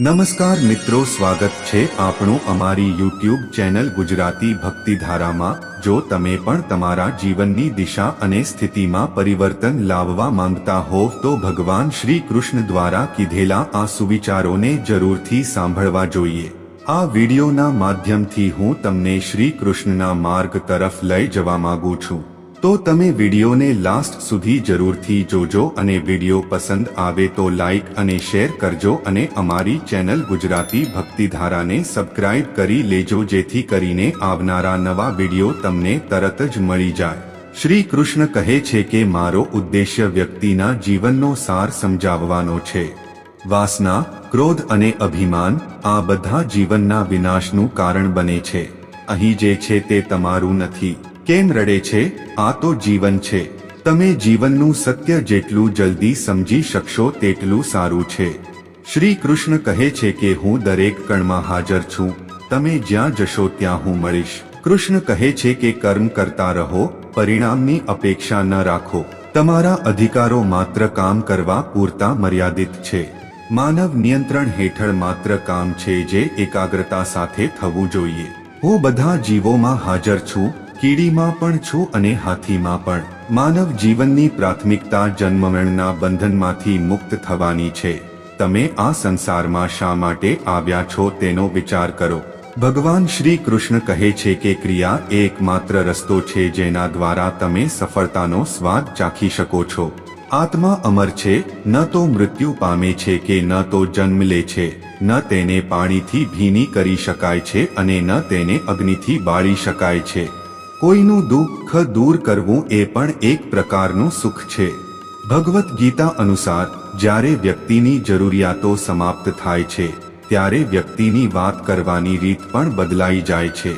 નમસ્કાર મિત્રો, સ્વાગત છે આપણું અમારી યુટ્યુબ ચેનલ ગુજરાતી ભક્તિધારામાં. જો તમે પણ તમારા જીવનની દિશા અને સ્થિતિમાં પરિવર્તન લાવવા માંગતા હોવ તો ભગવાન શ્રી કૃષ્ણ દ્વારા કીધેલા આ સુવિચારોને જરૂરથી સાંભળવા જોઈએ. આ વિડિયોના માધ્યમથી હું તમને શ્રી કૃષ્ણના માર્ગ તરફ લઈ જવા માંગુ છું. તો તમે વિડીયોને લાસ્ટ સુધી જરૂરથી જોજો અને વીડિયો પસંદ આવે તો લાઈક અને શેર કરજો અને અમારી ચેનલ ગુજરાતી ભક્તિધારાને સબસ્ક્રાઇબ કરી લેજો જેથી કરીને આવનારા નવા વીડિયો તમને તરત જ મળી જાય. શ્રી કૃષ્ણ કહે છે કે મારો ઉદ્દેશ્ય વ્યક્તિના જીવનનો સાર સમજાવવાનો છે. વાસના, ક્રોધ અને અભિમાન આ બધા જીવનના વિનાશનું કારણ બને છે. અહીં જે છે તે તમારું નથી. કેમ રડે છે? આ તો જીવન છે. તમે જીવનનું સત્ય જેટલું જલ્દી સમજી શકશો તેટલું સારું છે. શ્રી કૃષ્ણ કહે છે કે હું દરેક કણમાં હાજર છું. તમે જ્યાં જશો ત્યાં હું મળીશ. કૃષ્ણ કહે છે કે કર્મ કરતા રહો, પરિણામની અપેક્ષા ન રાખો. તમારા અધિકારો માત્ર કામ કરવા પૂરતા મર્યાદિત છે. માનવ નિયંત્રણ હેઠળ માત્ર કામ છે જે એકાગ્રતા સાથે થવું જોઈએ. હું બધા જીવોમાં હાજર છું કીડીમાં પણ છો અને હાથીમાં પણ. માનવ જીવનની પ્રાથમિકતા જન્મમરણના બંધનમાંથી મુક્ત થવાની છે. તમે આ સંસારમાં શા માટે આવ્યા છો તેનો વિચાર કરો. ભગવાન શ્રી કૃષ્ણ કહે છે કે ક્રિયા એકમાત્ર રસ્તો છે જેના દ્વારા તમે સફળતાનો સ્વાદ ચાખી શકો છો. આત્મા અમર છે, ન તો મૃત્યુ પામે છે કે ન તો જન્મ લે છે. ન તેને પાણીથી ભીની કરી શકાય છે અને ન તેને અગ્નિથી બાળી શકાય છે. કોઈનું દુઃખ દૂર કરવું એ પણ એક પ્રકારનું સુખ છે. ભગવદ્ ગીતા અનુસાર, જ્યારે વ્યક્તિની જરૂરિયાતો સમાપ્ત થાય છે, ત્યારે વ્યક્તિની વાત કરવાની રીત પણ બદલાઈ જાય છે.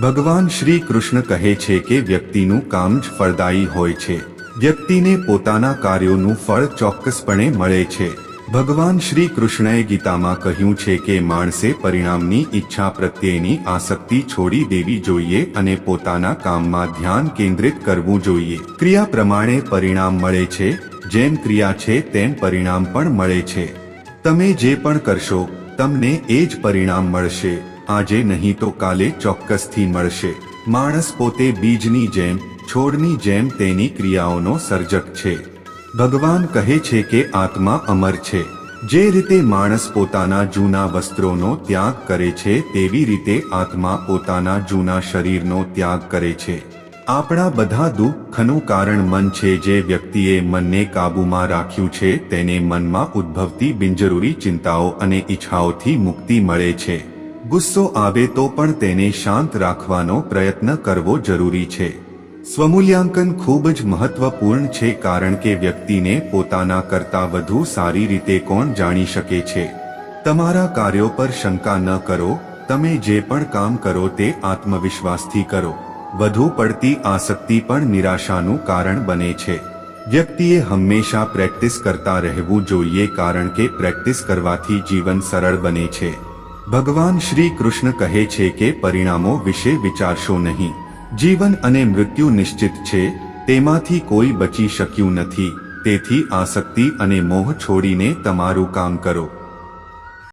ભગવાન શ્રી કૃષ્ણ કહે છે કે વ્યક્તિનું કામ જ ફળદાયી હોય છે. વ્યક્તિને પોતાના કાર્યોનું ફળ ચોક્કસપણે મળે છે. ભગવાન શ્રી કૃષ્ણએ ગીતામાં કહ્યું છે કે માણસે પરિણામની ઈચ્છા પ્રત્યેની આસક્તિ છોડી દેવી જોઈએ અને પોતાના કામમાં ધ્યાન કેન્દ્રિત કરવું જોઈએ. ક્રિયા પ્રમાણે પરિણામ મળે છે, જેમ ક્રિયા છે તેમ પરિણામ પણ મળે છે. તમે જે પણ કરશો, તમને એ જ પરિણામ મળશે. આજે નહીં તો કાલે ચોક્કસથી મળશે. માણસ પોતે બીજની જેમ, છોડની જેમ તેની ક્રિયાઓનો સર્જક છે. ભગવાન કહે છે કે આત્મા અમર છે. જે રીતે માણસ પોતાના જૂના વસ્ત્રોનો ત્યાગ કરે છે, તેવી રીતે આત્મા પોતાના જૂના શરીરનો ત્યાગ કરે છે. આપણા બધા દુઃખનું કારણ મન છે, જે વ્યક્તિએ મનને કાબૂમાં રાખ્યું છે, તેને મનમાં ઉદ્ભવતી બિનજરૂરી ચિંતાઓ અને ઈચ્છાઓથી મુક્તિ મળે છે. ગુસ્સો આવે તો પણ તેને શાંત રાખવાનો પ્રયત્ન કરવો જરૂરી છે. સ્વમૂલ્યાંકન ખૂબ જ મહત્વપૂર્ણ છે કારણ કે વ્યક્તિને પોતાના કરતા વધુ સારી રીતે કોણ જાણી શકે છે. તમારા કાર્યો પર શંકા ન કરો, તમે જે પણ કામ કરો તે આત્મવિશ્વાસથી કરો. વધુ પડતી આસક્તિ પણ નિરાશાનું કારણ બને છે. વ્યક્તિએ હંમેશા પ્રેક્ટિસ કરતા રહેવું જોઈએ કારણ કે પ્રેક્ટિસ કરવાથી જીવન સરળ બને છે. ભગવાન શ્રી કૃષ્ણ કહે છે કે પરિણામો વિશે વિચારશો નહીં. જીવન અને મૃત્યુ નિશ્ચિત છે, તેમાંથી કોઈ બચી શક્યું નથી. તેથી આસક્તિ અને મોહ છોડીને તમારું કામ કરો.